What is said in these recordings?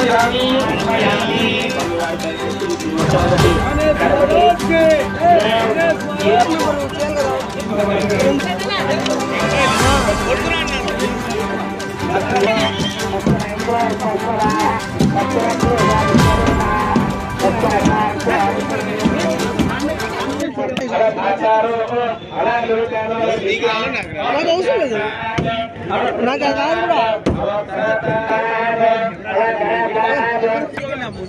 Miami, Miami, Miami. Chowdary Ganapati నాకు అవసరం లేదు నాకు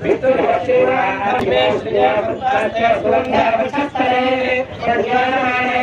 కూడా సార్ జాగ్రత్త. సార్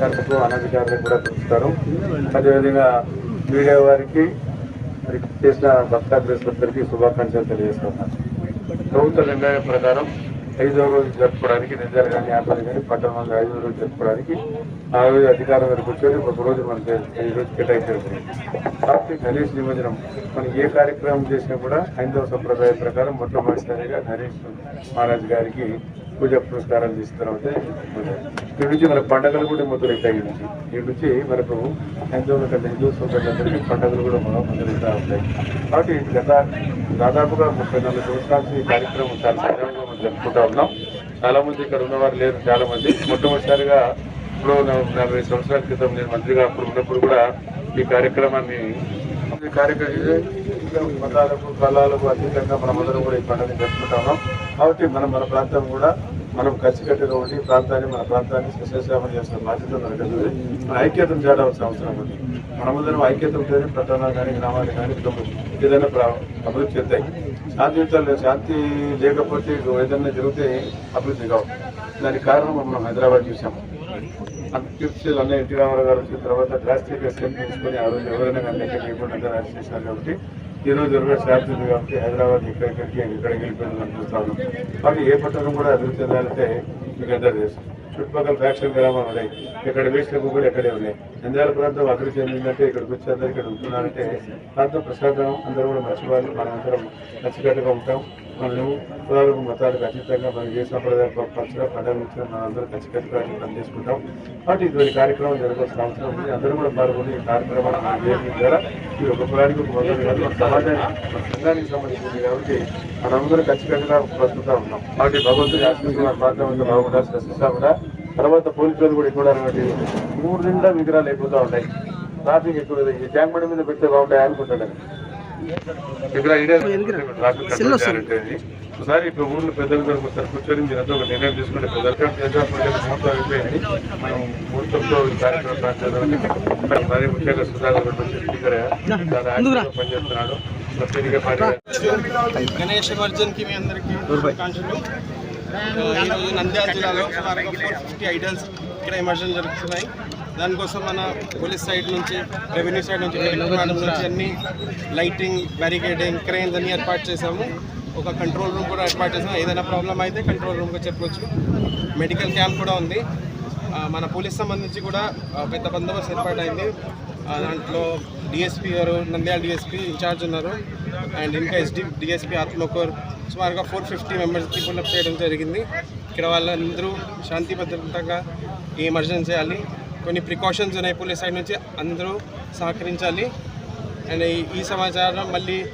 అధికారులకు అనధికారులకు కూడా పిలుస్తారు అదేవిధంగా మీడియా వారికి మరి చేసిన భక్తాగ్రస్తులందరికీ శుభాకాంక్షలు తెలియజేస్తున్నాను. ప్రభుత్వ నిర్ణయం ప్రకారం ఐదో రోజు జరుపుకోవడానికి నిజాలు కానీ ఆటలు కానీ పట్టణంలో ఐదో రోజు జరుపుకోవడానికి ఆ రోజు అధికారం వరకు వచ్చేది ఒక రోజు మనకి ఐదు రోజు కేటాయించారు. కాబట్టి గణేష్ నిమజ్జనం మనం ఏ కార్యక్రమం చేసినా కూడా హైందవ సంప్రదాయం ప్రకారం మొట్టమొదటిసారిగా గణేష్ మహారాజ్ గారికి పూజ పురస్కారాలు తీసిన తర్వాత ఇక్కడ నుంచి మన పండుగలు కూడా మొదలవుతాయి ఈ నుంచి నుంచి మనకు హిందువుల కంటే హిందూ సోదరులందరికీ పండుగలు కూడా మనం మొదలవుతూ ఉంటాయి కాబట్టి గత దాదాపుగా ముప్పై నాలుగు సంవత్సరాల ఈ కార్యక్రమం చాలా సజావుగా మనం జరుపుకుంటా ఉన్నాం చాలా మంది ఇక్కడ ఉన్నవారు లేరు చాలా మంది మొట్టమొదటిసారిగా ఇప్పుడు నలభై సంవత్సరాల క్రితం నేను మంత్రిగా అప్పుడు ఉన్నప్పుడు కూడా ఈ కార్యక్రమాన్ని కార్యక్రమం మతాలకు కళలకు అతీతంగా మనం అందరం కూడా ఈ పండుగ జరుపుకుంటా ఉన్నాం కాబట్టి మనం మన ప్రాంతం కూడా మనం కలిసికట్టుగా ఉండి ప్రాంతాన్ని మన ప్రాంతాన్ని సస్యశ్యామం చేసిన బాధ్యత మనకు మన ఐక్యతను చేయడానికి అవసరం ఉంది. మనమందరం ఐక్యత ఉంటేనే పట్టణాలు కానీ గ్రామాలు కానీ ఏదైనా ప్రా అభివృద్ధి చెందాయి శాంతియుతాలు శాంతి లేకపోతే ఏదైనా జరిగితే అభివృద్ధి కావు. దానికి కారణం మనం హైదరాబాద్ చూసాం అత్యుత్సలు అన్న ఎన్టీ రామారావు గారు వచ్చిన తర్వాత డ్రాస్టిక్గా గా తీసుకొని ఆ రోజు ఎవరైనా కానీ ఎక్కడ లేకుండా కాబట్టి ఈరోజు రోజు ఎవరు కాబట్టి హైదరాబాద్ ఇక్కడికి ఇక్కడికి వెళ్ళిపోయింది అనిపిస్తా కానీ ఏ పట్టణం కూడా అభివృద్ధి చెందాలంటే మీకు అందరూ తెలుసు చుట్టుపక్కల ఫ్యాక్షన్ గ్రామాలు ఉన్నాయి. ఇక్కడ వేసిన కూడా ఎక్కడే ఉన్నాయి. నంద్యాల ప్రాంతం అభివృద్ధి చెందిందంటే ఇక్కడికి వచ్చి అందరూ ఇక్కడ ఉంటున్నారంటే ప్రాంతం ప్రశాంతం అందరూ కూడా మంచివాళ్ళు. మనం అందరం కలిసికట్టుగా ఉంటాం. మనం కులాలకు మతాలకు అతీతంగా మనం ఏ సంప్రదాయ పక్షుల పండుగ అందరూ ఖచ్చితంగా పనిచేసుకుంటాం కాబట్టి ఇటువంటి కార్యక్రమం జరగాల్సిన అవసరం ఉంది. అందరూ కూడా పాల్గొని ఈ కార్యక్రమాన్ని మనం చేయడం ద్వారా ఈ ఒక కులానికి ఒక మొదలు కాదు మన సమాజానికి మన సంఘానికి సంబంధించింది కాబట్టి మనందరూ ఖచ్చితంగా ప్రస్తుతం ఉన్నాం. కాబట్టి భగవంతుడి ఆశీస్సులు మన ప్రాంతం అంతా బాగుండాల్సిన శిక్ష కూడా. తర్వాత పోలీసులు కూడా ఎక్కువ కాబట్టి ఊరు నిండా విగ్రహాలు ఎక్కువగా ఉంటాయి ట్రాఫిక్ ఎక్కువ ఈ ట్యాంక్ బండి మీద పెడితే బాగుంటాయి అనుకుంటాడు ఇక్కడ. ఒకసారి ఇప్పుడు ఊర్లో పెద్దలు గారు ఒకసారి కూర్చొని మీరు అంతా ఒక నిర్ణయం తీసుకుంటే పెద్దలు ముహూర్తం అయిపోయింది మనం ఈ కార్యక్రమం స్టార్ట్ చేద్దాం మరి ముఖ్యంగా సుధాకర్ గారు పనిచేస్తున్నాడు. గణేష్ నిమజ్జన్కి మీ అందరికీ ఈరోజు నంద్యాల జిల్లాలో ఫిఫ్టీ ఐడల్స్ ఇక్కడ ఇమర్జన్ జరుగుతున్నాయి. దానికోసం మన పోలీస్ సైడ్ నుంచి రెవెన్యూ సైడ్ నుంచి నుంచి అన్ని లైటింగ్ బ్యారికేడింగ్ క్రెయిన్స్ అన్ని ఏర్పాటు చేసాము ఒక కంట్రోల్ రూమ్ కూడా ఏర్పాటు చేసాము ఏదైనా ప్రాబ్లం అయితే కంట్రోల్ రూమ్గా చెప్పవచ్చు మెడికల్ క్యాంప్ కూడా ఉంది. మన పోలీస్ సంబంధించి కూడా పెద్ద బందోబస్తు ఏర్పాటైంది. అయింది దాంట్లో డిఎస్పీ గారు నంద్యాల డిఎస్పీ ఇన్ఛార్జ్ ఉన్నారు. అండ్ ఇంకా ఎస్డి డిఎస్పీ ఆత్మకూర్ సుమారుగా ఫోర్ ఫిఫ్టీ మెంబర్స్కి పుల్అప్ చేయడం జరిగింది. ఇక్కడ వాళ్ళందరూ శాంతి భద్రతంగా ఈ ఎమర్జెన్సీ చేయాలి కొన్ని ప్రికాషన్స్ ఉన్నాయి పోలీస్ సైడ్ నుంచి అందరూ సహకరించాలి. అండ్ ఈ- సమాచారం మళ్ళీ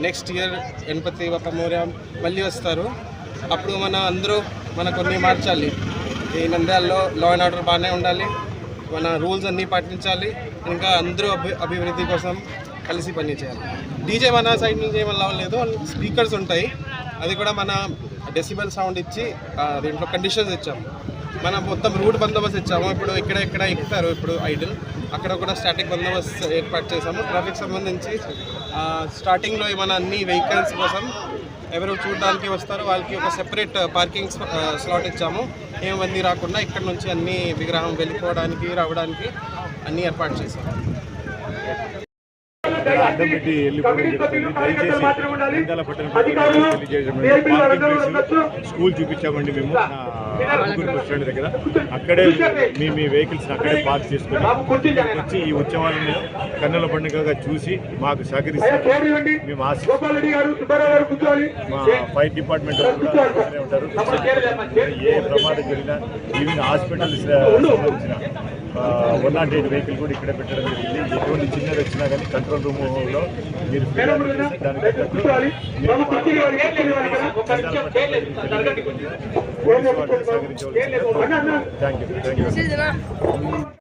నెక్స్ట్ ఇయర్ గణపతి బప్ప మౌర్య మళ్ళీ వస్తారు. అప్పుడు మన అందరూ మన కొన్ని మార్చాలి. ఈ నంద్యాలలో లా అండ్ ఆర్డర్ బాగానే ఉండాలి. మన రూల్స్ అన్నీ పాటించాలి. ఇంకా అందరూ అభి అభివృద్ధి కోసం కలిసి పని చేయాలి డీజే మన సైడ్ నుంచి ఏమీ లేదు. స్పీకర్స్ ఉంటాయి. అది కూడా మన డెసిబల్ సౌండ్ ఇచ్చి దీంట్లో కండిషన్స్ ఇచ్చాము. మనం మొత్తం రూట్ బందోబస్తు ఇచ్చాము. ఇప్పుడు ఇక్కడ ఇక్కడ ఎక్కుతారు. ఇప్పుడు ఐడల్ అక్కడ కూడా స్టాటిక్ బందోబస్తు ఏర్పాటు చేసాము ట్రాఫిక్ సంబంధించి స్టార్టింగ్లో మన అన్ని వెహికల్స్ కోసం ఎవరు చూడడానికి వస్తారో వాళ్ళకి ఒక సెపరేట్ పార్కింగ్ స్లాట్ ఇచ్చాము. ఏ మంది రాకుండా ఇక్కడ నుంచి అన్ని విగ్రహం వెళ్ళిపోవడానికి రావడానికి అన్ని ఏర్పాటు చేసాము అడ్డం పెట్టి వెళ్ళిపోవడం జరుగుతుంది. దయచేసి నంద్యాల పట్టణ ప్రజలకు తెలియజేయడం పార్కింగ్ ప్లేస్ స్కూల్ చూపించామండి మేము. దగ్గర. అక్కడే మీ మీ వెహికల్స్ అక్కడే పార్క్ చేసుకుని వచ్చి ఈ ఉత్సవాలను కన్నుల పండుగగా చూసి మాకు సహకరిస్తారు. మేము మా ఫైర్ డిపార్ట్మెంట్ ఉంటారు. ఏ ప్రమాదం జరిగినా ఈవెన్ హాస్పిటల్ సంబంధించిన వన్ నాట్ ఎయిట్ వెహికల్ కూడా ఇక్కడ పెట్టడం జరిగింది. ఎటువంటి చిన్నది వచ్చినా కానీ కంట్రోల్ రూమ్లో మీరు దానికి తగ్గట్టు మీరు పోలీసు వాళ్ళని సహకరించవలసిందిగా థ్యాంక్ యూ థ్యాంక్ యూ